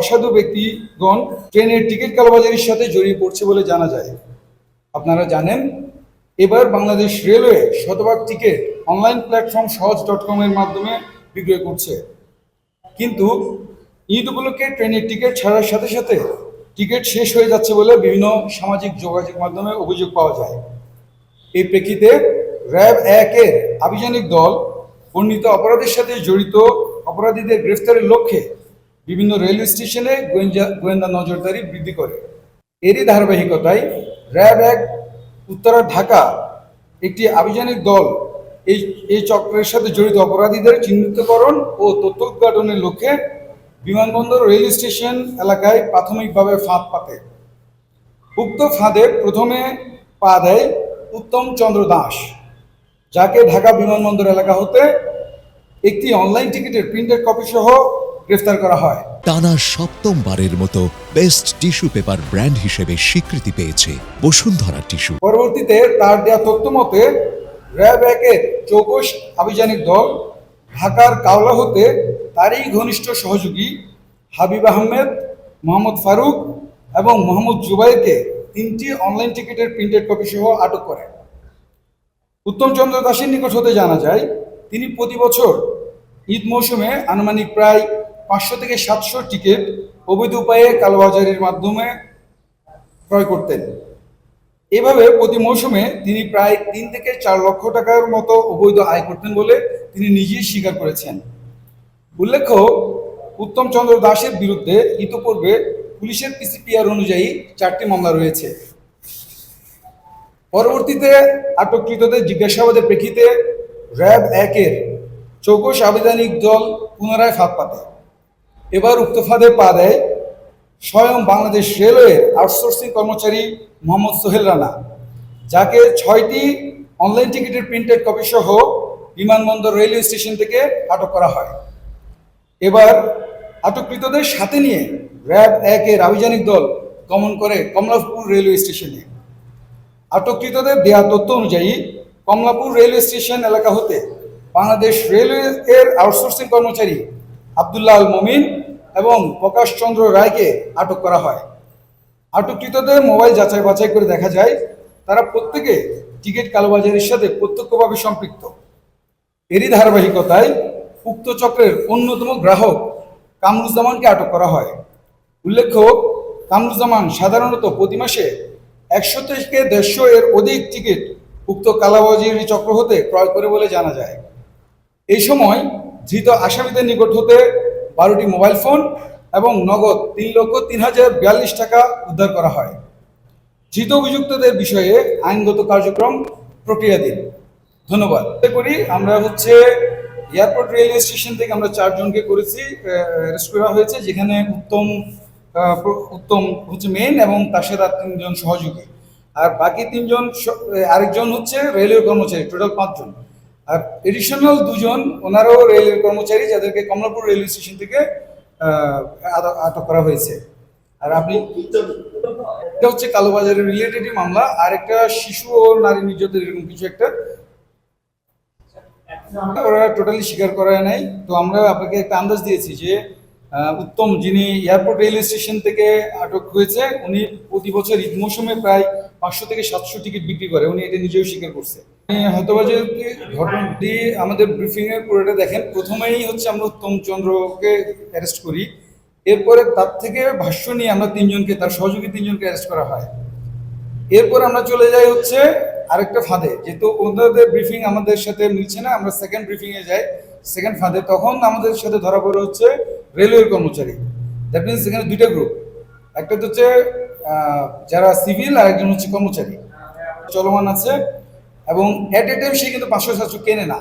অসাধু ব্যক্তিগণ ট্রেনের টিকিট কালোবাজারির সাথে জড়িয়ে পড়ছে বলে জানা যায়। আপনারা জানেন, এবার বাংলাদেশ রেলওয়ে শতভাগ ticket online platform Shohoz dot কমের মাধ্যমে বিক্রয় করছে। কিন্তু ঈদ উপলক্ষে ট্রেনের টিকিট ছাড়ার সাথে সাথে টিকিট শেষ হয়ে যাচ্ছে বলে বিভিন্ন সামাজিক যোগাযোগ মাধ্যমে অভিযোগ পাওয়া যায়। এই প্রেক্ষিতে র্যাব একের আভিযানিক দল, বর্ণিত অপরাধের সাথে জড়িত অপরাধীদের গ্রেফতারের লক্ষ্যে বিভিন্ন রেলওয়ে স্টেশনে গোয়েন্দা গোয়েন্দা নজরদারি বৃদ্ধি করে। এরই ধারাবাহিকতায় র্যাব এক, উত্তরা, ঢাকা একটি আভিযানিক দল এই এই চক্রের সাথে জড়িত অপরাধীদের চিহ্নিতকরণ ও তথ্য উদ্ঘাটনের লক্ষ্যে বিমানবন্দর রেল স্টেশন এলাকায় প্রাথমিকভাবে ফাঁদ পাতে। উক্ত ফাঁদে প্রথমে পা দেয় উত্তম চন্দ্র দাস, যাকে ঢাকা বিমানবন্দর এলাকা হতে একটি অনলাইন টিকিটের প্রিন্টেড কপি সহ গ্রেফতার করা হয়। টানা সপ্তমবারের মতো বেস্ট টিস্যু পেপার ব্র্যান্ড হিসেবে স্বীকৃতি পেয়েছে বসুন্ধরা টিস্যু। পরবর্তীতে তার দেওয়া তথ্য মতে র্যাব একের চৌকস আভিযানিক দল ঢাকার কাওলা হতে তারই ঘনিষ্ঠ সহযোগী হাবিব আহমেদ মোহাম্মদ ফারুক এবং মোহাম্মদ জুবাইরকে তিনটি অনলাইন টিকিটের প্রিন্টেড কপি সহ আটক করে। উত্তম চন্দ্র দাসের নিকট হতে জানা যায় তিনি প্রতি বছর ঈদ মৌসুমে আনুমানিক প্রায় পাঁচশো থেকে সাতশো টিকিট অবৈধ উপায়ে কালোবাজারির মাধ্যমে ক্রয় করতেন। এভাবে প্রতি মৌসুমে তিনি প্রায় তিন থেকে চার লক্ষ টাকার মতো অবৈধ আয় করতেন বলে তিনি নিজেই স্বীকার করেছেন। উল্লেখ্য, উত্তম চন্দ্র দাসের বিরুদ্ধে ইতোপূর্বে পুলিশের পিসিপিআর অনুযায়ী চারটি মামলা রয়েছে। পরবর্তীতে আটককৃতদের জিজ্ঞাসাবাদের প্রেক্ষিতে র্যাব একের চৌকস আবেদনিক দল পুনরায় ফাঁদ পাতে। এবার উক্ত ফাঁদে পা দেয় স্বয়ং বাংলাদেশ রেলওয়ের আউটসোর্সিং কর্মচারী মোহাম্মদ সোহেল রানা, যাকে ছয়টি অনলাইন টিকিটের প্রিন্টেড কপি সহ বিমানবন্দর রেলওয়ে স্টেশন থেকে আটক করা হয়। এবার আটককৃতদের সাথে নিয়ে র্যাব একের আভিযানিক দল গমন করে কমলাপুর রেলওয়ে স্টেশনে। আটককৃতদের দেয়া তথ্য অনুযায়ী কমলাপুর রেলওয়ে স্টেশন এলাকা হতে বাংলাদেশ রেলওয়ে এর আউটসোর্সিং কর্মচারী আবদুল্লাহ আল মমিন এবং প্রকাশ চন্দ্র রায়কে আটক করা হয়। আটককৃতদের মোবাইল যাচাই বাছাই করে দেখা যায়, তারা প্রত্যেকে টিকিট কালোবাজারির সাথে প্রত্যক্ষভাবে সম্পৃক্ত। এরই ধারাবাহিকতায় উক্ত চক্রের অন্যতম গ্রাহক কামরুজ্জামানকে আটক করা হয়। উল্লেখ্য, কামরুজ্জামান সাধারণত প্রতি মাসে একশো থেকে দেড়শো এর অধিক টিকিট উক্ত কালাবাজারি চক্র হতে ক্রয় করে বলে জানা যায়। এই সময় ধৃত আসামিদের নিকট হতে বারোটি মোবাইল ফোন এবং নগদ তিন লক্ষ তিন হাজার বিয়াল্লিশ টাকা উদ্ধার করা হয়। ধৃত অভিযুক্তদের বিষয়ে আইনগত কার্যক্রম প্রক্রিয়াধীন। ধন্যবাদ। করি আমরা হচ্ছে এয়ারপোর্ট রেলওয়ে স্টেশন থেকে আমরা চারজনকে করেছি অ্যারেস্ট করা হয়েছে, যেখানে উত্তম উত্তম হচ্ছে মেন এবং তার সাথে আর তিনজন সহযোগী। আর বাকি তিনজন আরেকজন হচ্ছে রেলওয়ে কর্মচারী, টোটাল পাঁচজন। আর এডিশনাল দুজন ওনারও রেলের কর্মচারী যাদেরকে কমলাপুর রেলওয়ে স্টেশন থেকে আটক- করা হয়েছে। আর আপনি এটা হচ্ছে কালোবাজারের রিলেটেডই মামলা। আর একটা শিশু ও নারী নির্যাতন এরকম কিছু একটা। ওরা টোটালি স্বীকার করায় নাই। তো আমরা আপনাকে একটা আন্দাজ দিয়েছি যে উত্তম যিনি এয়ারপোর্ট রেলওয়ে স্টেশন থেকে আটক হয়েছে, উনি প্রতি বছর ঈদ মৌসুমে প্রায় পাঁচশো থেকে সাতশো টিকিট বিক্রি করে। উনি এটা নিজেও স্বীকার করছে। হয়তোবা যে ঘটনাটি আমাদের ব্রিফিং এর পুরোটা দেখেন, প্রথমেই হচ্ছে আমরা উত্তম চন্দ্রকে অ্যারেস্ট করি। এরপরে তার থেকে ভাষ্য নিয়ে আমরা তিনজনকে, তার সহযোগী তিনজনকে অ্যারেস্ট করা হয়। এরপর আমরা চলে যাই হচ্ছে আরেকটা ফাঁদে। যেহেতু ওদের ব্রিফিং আমাদের সাথে মিলছে না, আমরা সেকেন্ড ব্রিফিং এ যাই। সেকেন্ড ফাঁদে তখন আমাদের সাথে ধরা পড়ে হচ্ছে রেলওয়ের কর্মচারী। দ্যাট মিনস এখানে দুইটা গ্রুপ একটা হচ্ছে যারা সিভিল আর একজন হচ্ছে কর্মচারী। চলমান আছে এবং অ্যাট এ টাইম সে কিন্তু পাঁচশো সাতশো কেনে না।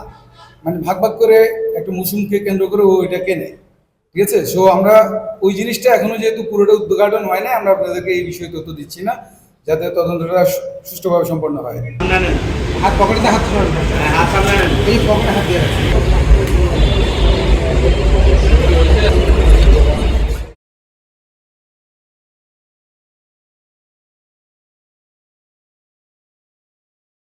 মানে ভাগ ভাগ করে একটা মৌসুমকে কেন্দ্র করে ও এটা কেনে। ঠিক আছে? সো আমরা ওই জিনিসটা এখনও যেহেতু পুরোটা উদ্ঘাটন হয় না আমরা আপনাদেরকে এই বিষয়ে তথ্য দিচ্ছি না যাতে তদন্তটা সুষ্ঠুভাবে সম্পন্ন হয়। হাত পকেটে হাত। হ্যাঁ, হাত এই পকেটে হাত পকেটে